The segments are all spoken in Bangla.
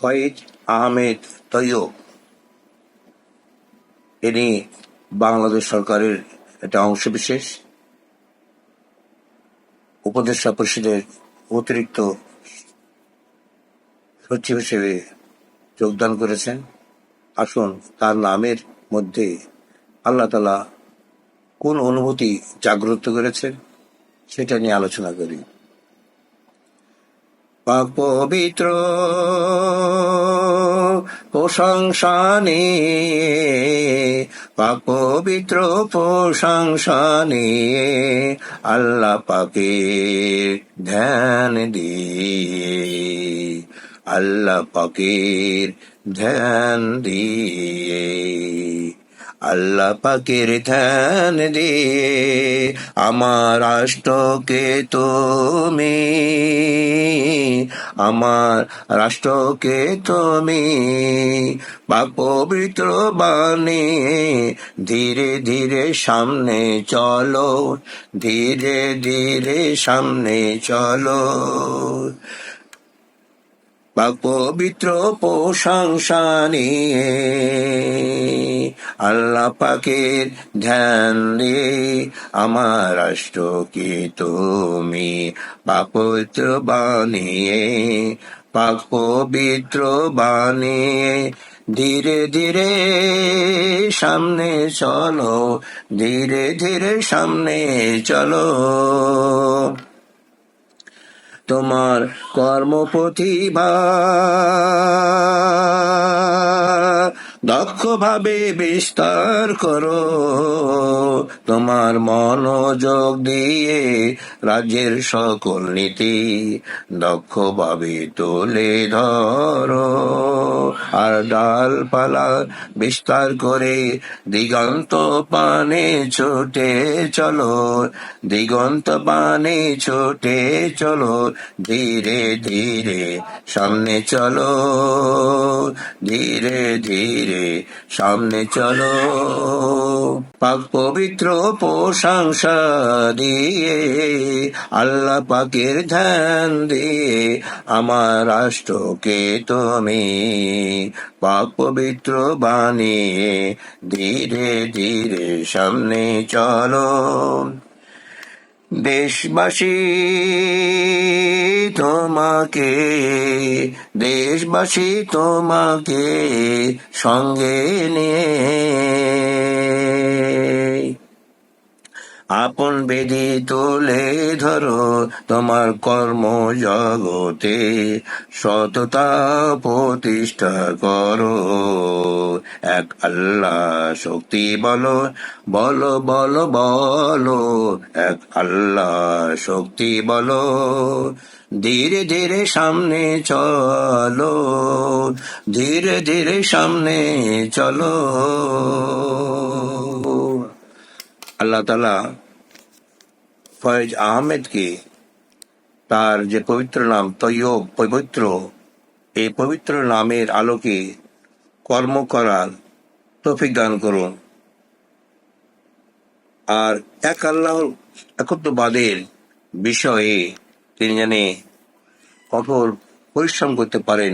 ফয়েজ আহমেদ তৈয়ব। ইনি বাংলাদেশ সরকারের একটা অংশবিশেষ। উপদেষ্টা পরিষদের অতিরিক্ত সচিব হিসেবে যোগদান করেছেন। আসুন, তার নামের মধ্যে আল্লাহ তালা কোন অনুভূতি জাগ্রত করেছেন, সেটা নিয়ে আলোচনা করি। পাক পবিত্র প্রশংসা নিয়ে পাক পবিত্র প্রশংসা নিয়ে আল্লাহ পাকের ধ্যান দিয়ে, আল্লাহ পাকের ধ্যান দিয়ে, আল্লাহ পাকের ধ্যান দিয়ে, আমার রাষ্ট্রকে তুমি আমার রাষ্ট্রকে তুমি বা পবিত্র বাণী ধীরে ধীরে সামনে চলো, ধীরে ধীরে সামনে চলো। বা পবিত্র প্রশংসা নিয়ে আল্লাহ পাকের ধ্যান দিয়ে আমার রাষ্ট্র রাষ্ট্রকে তুমি পাক পবিত্র বানিয়ে, পাক পবিত্র বানিয়ে ধীরে ধীরে সামনে চলো, ধীরে ধীরে সামনে চলো। তোমার কর্মপ্রতিভা দক্ষভাবে বিস্তার করো। তোমার মনোযোগ দিয়ে রাজ্যের সকল নীতি দক্ষভাবে তুলে ধরো। আর ডালপালা বিস্তার করে দিগন্ত পানে ছোটে চলো, দিগন্ত পানে ছোটে চলো ধীরে ধীরে সামনে চলো, ধীরে ধীরে সামনে চলো। পাক পবিত্র প্রশংসা দিয়ে আল্লাহ পাকের ধ্যান দিয়ে আমার রাষ্ট্রকে তুমি পাক পবিত্র বানিয়ে, ধীরে ধীরে সামনে চলো। দেশবাসী তোমাকে দেশবাসী তোমাকে সঙ্গে নিয়ে। আপন বেদি তুলে ধরো তোমার কর্ম জগতে, সততা প্রতিষ্ঠা করো। এক আল্লাহ শক্তি বলো বলো বলো বলো। এক আল্লাহ শক্তি বলো, ধীরে ধীরে সামনে চলো। ধীরে ধীরে সামনে চলো। আল্লাহ তালা ফয়েজ আহমেদকে তার যে পবিত্র নাম তৈয়ব, পবিত্র, এই পবিত্র নামের আলোকে কর্ম করার তৌফিক দান করুন। আর এক আল্লাহর একত্ববাদের বিষয়ে তিনি জানে কঠোর পরিশ্রম করতে পারেন,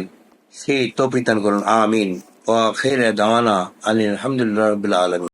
সেই তৌফিক দান করুন। আমিন। ও খের দাওয়ানা আলী আলহামদুলিল্লাহ রবিল্লা আলমী